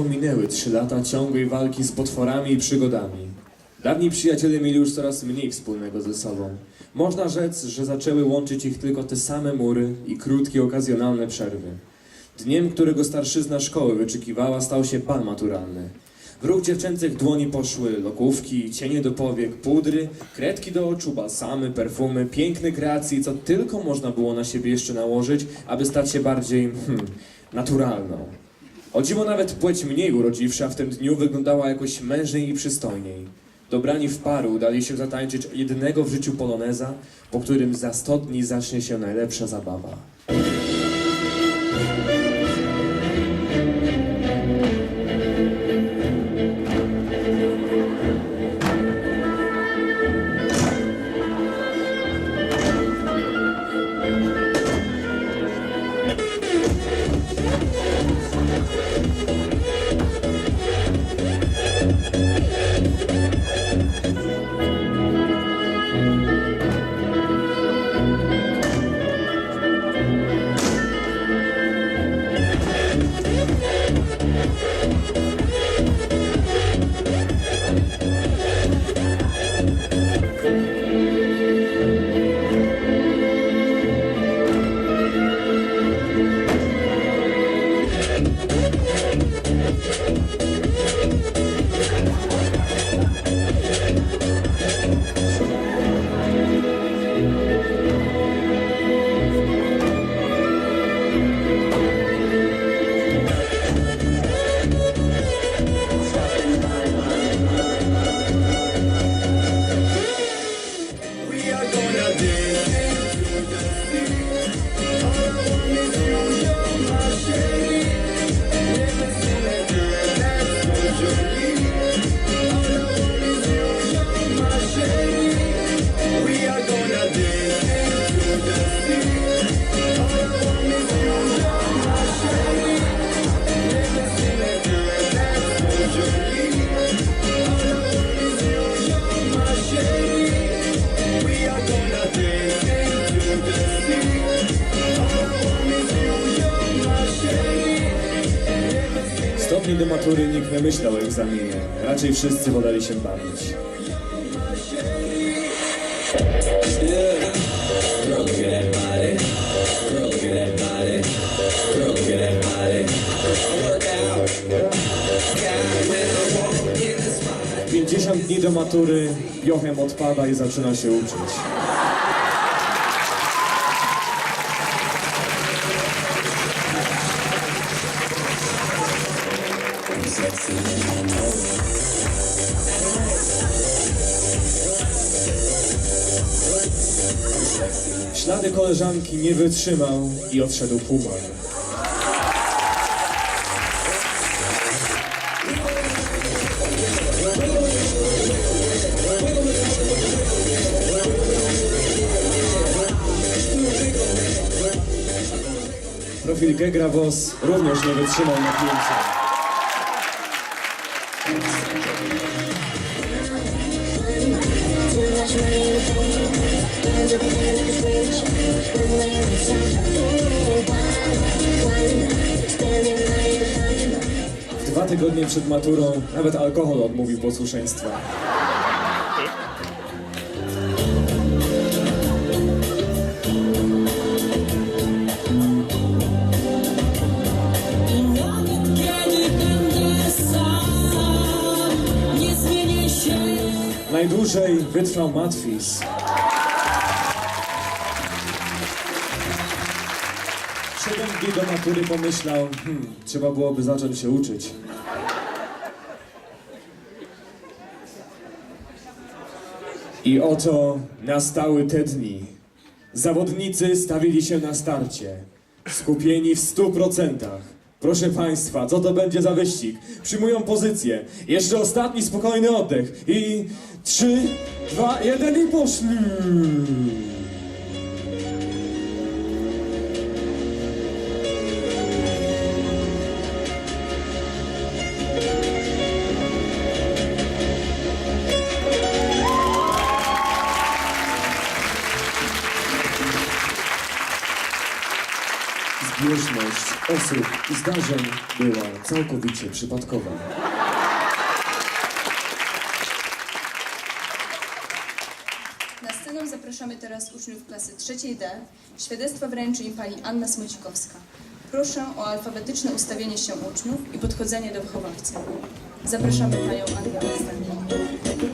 minęły trzy lata ciągłej walki z potworami i przygodami. Dawni przyjaciele mieli już coraz mniej wspólnego ze sobą. Można rzec, że zaczęły łączyć ich tylko te same mury i krótkie, okazjonalne przerwy. Dniem, którego starszyzna szkoły wyczekiwała, stał się bal maturalny. W ruch dziewczęcych dłoni poszły lokówki, cienie do powiek, pudry, kredki do oczu, balsamy, perfumy, piękne kreacje, co tylko można było na siebie jeszcze nałożyć, aby stać się bardziej, hmm, naturalną. O dziwo nawet płeć mniej urodziwsza w tym dniu wyglądała jakoś mężniej i przystojniej. Dobrani w paru udali się zatańczyć jedynego w życiu poloneza, po którym za sto dni zacznie się najlepsza zabawa. Stopni do matury nikt nie myślał o egzaminie. Raczej wszyscy woleli się bawić. 50 dni do matury Jochem odpada i zaczyna się uczyć. W Ślady koleżanki nie wytrzymał i odszedł pumal. Profil Gegra Vos również nie wytrzymał napięcia. Dwa tygodnie przed maturą nawet alkohol odmówił posłuszeństwa. Najdłużej wytrwał Matwis. Siedem dni do matury pomyślał, hmm, trzeba byłoby zacząć się uczyć. I oto nastały te dni. Zawodnicy stawili się na starcie. Skupieni w stu procentach. Proszę Państwa, co to będzie za wyścig? Przyjmują pozycję. Jeszcze ostatni spokojny oddech. I trzy, dwa, jeden i poszli. Zbieżność, osób i zdarzeń była całkowicie przypadkowa. Na scenę zapraszamy teraz uczniów klasy trzeciej D. Świadectwa wręczy im pani Anna Smocikowska. Proszę o alfabetyczne ustawienie się uczniów i podchodzenie do wychowawcy. Zapraszamy panią Annę scenę.